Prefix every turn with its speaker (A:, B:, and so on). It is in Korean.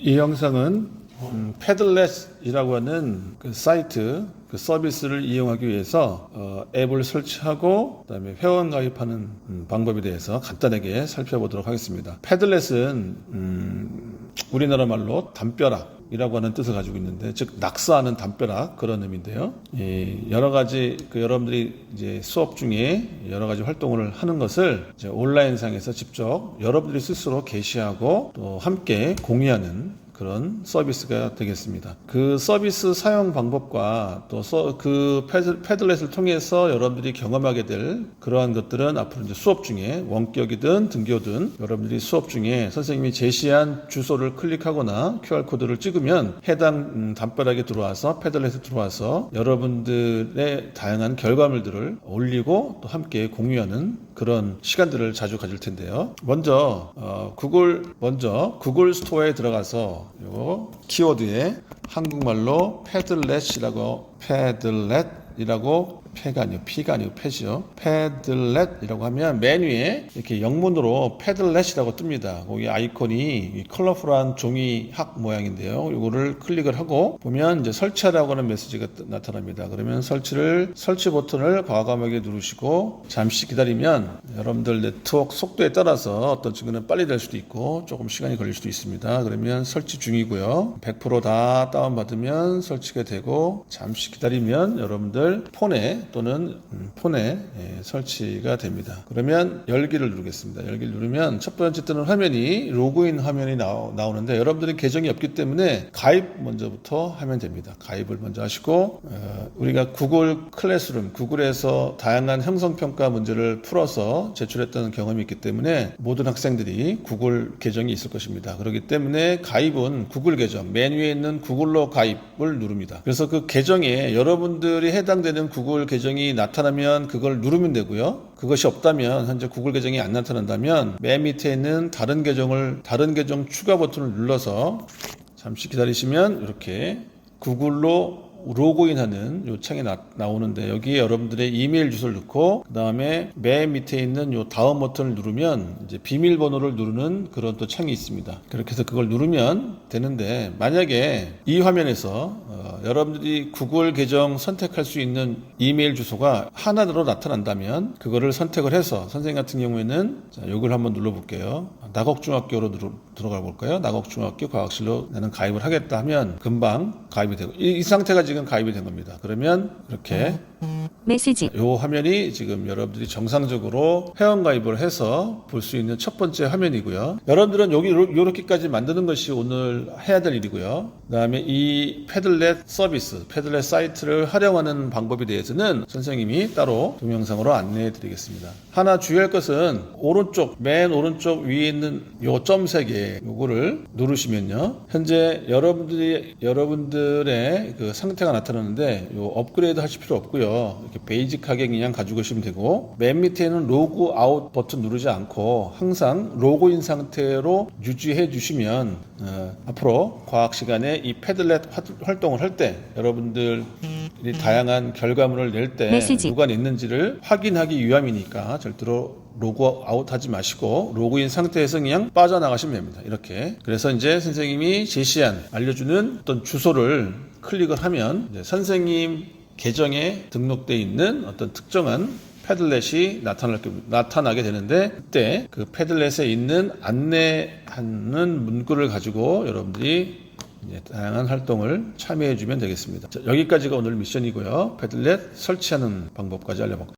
A: 이 영상은 음, 패들렛이라고 하는 그 사이트 그 서비스를 이용하기 위해서 어, 앱을 설치하고 그다음에 회원 가입하는 음, 방법에 대해서 간단하게 살펴보도록 하겠습니다. 패들렛은 음, 우리나라 말로 담벼락. 이라고 하는 뜻을 가지고 있는데, 즉 낙서하는 담벼락 그런 의미인데요. 예, 여러 가지 그 여러분들이 이제 수업 중에 여러 가지 활동을 하는 것을 온라인상에서 직접 여러분들이 스스로 게시하고 또 함께 공유하는 그런 서비스가 되겠습니다. 그 서비스 사용 방법과 또 그 패들렛을 통해서 여러분들이 경험하게 될 그러한 것들은 앞으로 이제 수업 중에 원격이든 등교든 여러분들이 수업 중에 선생님이 제시한 주소를 클릭하거나 QR 코드를 찍으면 해당 음, 담벼락에 들어와서 패들렛에 들어와서 여러분들의 다양한 결과물들을 올리고 또 함께 공유하는 그런 시간들을 자주 가질 텐데요. 먼저 어, 구글 먼저 구글 스토어에 들어가서 요 키워드에 한국말로 패들렛이라고 패들렛이라고 패가 아니고 피가 아니고 패지요. 패들렛이라고 하면 메뉴에 이렇게 영문으로 패들렛이라고 뜹니다. 거기 아이콘이 이 컬러풀한 종이 학 모양인데요. 이거를 클릭을 하고 보면 이제 설치하라고 하는 메시지가 뜨- 나타납니다. 그러면 설치를 설치 버튼을 과감하게 누르시고 잠시 기다리면 여러분들 네트워크 속도에 따라서 어떤 친구는 빨리 될 수도 있고 조금 시간이 걸릴 수도 있습니다. 그러면 설치 중이고요. 100%다 다운받으면 설치가 되고 잠시 기다리면 여러분들 폰에 또는 음, 폰에 예, 설치가 됩니다. 그러면 열기를 누르겠습니다. 열기를 누르면 첫 번째 뜨는 화면이 로그인 화면이 나오, 나오는데 여러분들이 계정이 없기 때문에 가입 먼저부터 하면 됩니다. 가입을 먼저 하시고 어, 우리가 구글 클래스룸, 구글에서 다양한 형성평가 문제를 풀어서 제출했던 경험이 있기 때문에 모든 학생들이 구글 계정이 있을 것입니다. 그렇기 때문에 가입은 구글 계정, 메뉴에 있는 구글로 가입을 누릅니다. 그래서 그 계정에 여러분들이 해당되는 구글 계정이 나타나면 그걸 누르면 되고요. 그것이 없다면 현재 구글 계정이 안 나타난다면 맨 밑에 있는 다른 계정을 다른 계정 추가 버튼을 눌러서 잠시 기다리시면 이렇게 구글로 로그인하는 요 창이 나, 나오는데 여기에 여러분들의 이메일 주소를 넣고 그 다음에 맨 밑에 있는 요 다음 버튼을 누르면 이제 비밀번호를 누르는 그런 또 창이 있습니다. 그렇게 해서 그걸 누르면 되는데 만약에 이 화면에서 어, 여러분들이 구글 계정 선택할 수 있는 이메일 주소가 하나로 나타난다면 그거를 선택을 해서 선생님 같은 경우에는 자, 요걸 한번 눌러볼게요. 나곡중학교로 누르, 들어 가 볼까요? 나곡중학교 과학실로 나는 가입을 하겠다 하면 금방 가입이 되고 이, 이 상태가 지금 가입이 된 겁니다. 그러면 이렇게
B: 메시지
A: 요 화면이 지금 여러분들이 정상적으로 회원 가입을 해서 볼 수 있는 첫 번째 화면이고요. 여러분들은 여기 이렇게까지 만드는 것이 오늘 해야 될 일이고요. 그 다음에 이 패들렛 서비스, 패들렛 사이트를 활용하는 방법에 대해서는 선생님이 따로 동영상으로 안내해 드리겠습니다. 하나 주의할 것은 오른쪽 맨 오른쪽 위에 있는 요 점 세 개 요거를 누르시면요. 현재 여러분들이 여러분들의 그 상태가 나타나는데 요 업그레이드 하실 필요 없고요. 이렇게 베이직하게 그냥 가지고 오시면 되고 맨 밑에는 로그 아웃 버튼 누르지 않고 항상 로그인 상태로 유지해 주시면 어, 앞으로 과학 시간에 이 패들렛 화- 활동을 할 때 여러분들이 다양한 결과물을 낼 때. 누가 냈는지를 확인하기 위함이니까 절대로 로그 아웃 하지 마시고 로그인 상태에서 그냥 빠져나가시면 됩니다. 이렇게. 그래서 이제 선생님이 제시한 알려주는 어떤 주소를 클릭을 하면 선생님 계정에 등록돼 있는 어떤 특정한 패들렛이 나타나게 되는데 그때 그 패들렛에 있는 안내하는 문구를 가지고 여러분들이 다양한 활동을 참여해 주면 되겠습니다. 자, 여기까지가 오늘 미션이고요. 패들렛 설치하는 방법까지 알려봤고